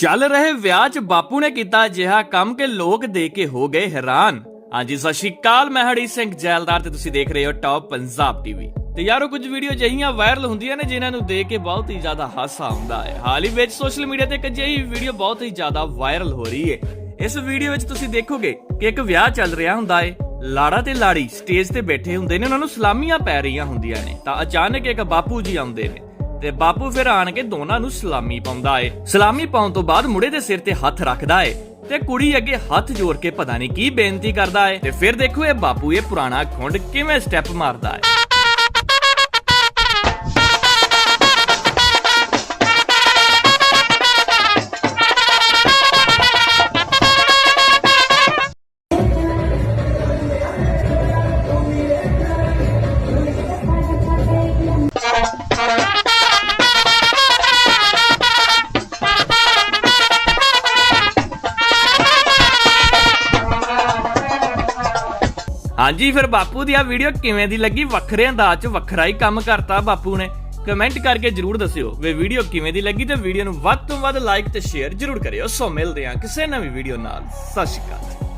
ਚੱਲ ਰਹੇ ਵਿਆਹ 'ਚ ਬਾਪੂ ਨੇ ਕੀਤਾ ਅਜਿਹਾ ਕੰਮ ਕਿ ਲੋਕ ਦੇਖ ਕੇ ਹੋ ਗਏ ਹੈਰਾਨ। ਹਾਂਜੀ, ਸਤਿ ਸ਼੍ਰੀ ਅਕਾਲ, ਮੈਂ ਹਰੀ ਸਿੰਘ ਜੈਲਦਾਰ ਤੇ ਤੁਸੀਂ ਦੇਖ ਰਹੇ ਹੋ ਟੌਪ ਪੰਜਾਬ ਟੀਵੀ ਤੇ ਯਾਰੋ, ਕੁਝ ਵੀਡੀਓ ਜਹੀਆਂ ਵਾਇਰਲ ਹੁੰਦੀਆਂ ਨੇ ਜਿਨ੍ਹਾਂ ਨੂੰ ਦੇਖ ਕੇ ਬਹੁਤ ਹੀ ਜ਼ਿਆਦਾ ਹਾਸਾ ਆਉਂਦਾ ਹੈ। ਹਾਲ ਹੀ ਵਿੱਚ ਸੋਸ਼ਲ ਮੀਡੀਆ ਤੇ ਇੱਕ ਅਜਿਹੀ ਵੀਡੀਓ ਬਹੁਤ ਹੀ ਜ਼ਿਆਦਾ ਵਾਇਰਲ ਹੋ ਰਹੀ ਹੈ। ਇਸ ਵੀਡੀਓ ਵਿੱਚ ਤੁਸੀਂ ਦੇਖੋਗੇ ਕਿ ਇੱਕ ਵਿਆਹ ਚੱਲ ਰਿਹਾ ਹੁੰਦਾ ਹੈ। ਲਾੜਾ ਤੇ ਲਾੜੀ ਸਟੇਜ ਤੇ ਬੈਠੇ ਹੁੰਦੇ ਨੇ, ਉਹਨਾਂ ਨੂੰ ਸਲਾਮੀਆਂ ਪੈ ਰਹੀਆਂ ਹੁੰਦੀਆਂ ਨੇ। ਤਾਂ ਅਚਾਨਕ ਇੱਕ ਬਾਪੂ ਜੀ ਆਉਂਦੇ ਨੇ। ਤੇ ਬਾਪੂ ਫਿਰ ਆਣ ਕੇ ਦੋਨਾਂ ਨੂੰ ਸਲਾਮੀ ਪਾਉਂਦਾ ਏ। ਸਲਾਮੀ ਪਾਉਣ ਤੋਂ ਬਾਅਦ ਮੁੰਡੇ ਦੇ ਸਿਰ ਤੇ ਹੱਥ ਰੱਖਦਾ ਏ ਤੇ ਕੁੜੀ ਅੱਗੇ ਹੱਥ ਜੋੜ ਕੇ ਪਤਾ ਨਹੀਂ ਕੀ ਬੇਨਤੀ ਕਰਦਾ ਏ। ਤੇ ਫਿਰ ਦੇਖੋ ਇਹ ਬਾਪੂ ਇਹ ਪੁਰਾਣਾ ਖੁੰਡ ਕਿਵੇਂ ਸਟੈਪ ਮਾਰਦਾ ਏ। ਹਾਂਜੀ, ਫਿਰ ਬਾਪੂ ਦੀ ਆ ਵੀਡੀਓ ਕਿਵੇਂ ਦੀ ਲੱਗੀ? ਵੱਖਰੇ ਅੰਦਾਜ਼ 'ਚ ਵੱਖਰਾ ਹੀ ਕੰਮ ਕਰਤਾ ਬਾਪੂ ਨੇ। ਕਮੈਂਟ ਕਰਕੇ ਜਰੂਰ ਦੱਸਿਓ ਵੀ ਵੀਡੀਓ ਕਿਵੇਂ ਦੀ ਲੱਗੀ ਤੇ ਵੀਡੀਓ ਨੂੰ ਵੱਧ ਤੋਂ ਵੱਧ ਲਾਈਕ ਤੇ ਸ਼ੇਅਰ ਜਰੂਰ ਕਰਿਓ। ਸੋ ਮਿਲਦੇ ਹਾਂ ਕਿਸੇ ਨਵੀਂ ਵੀਡੀਓ ਨਾਲ। ਸਤਿ ਸ਼੍ਰੀ ਅਕਾਲ।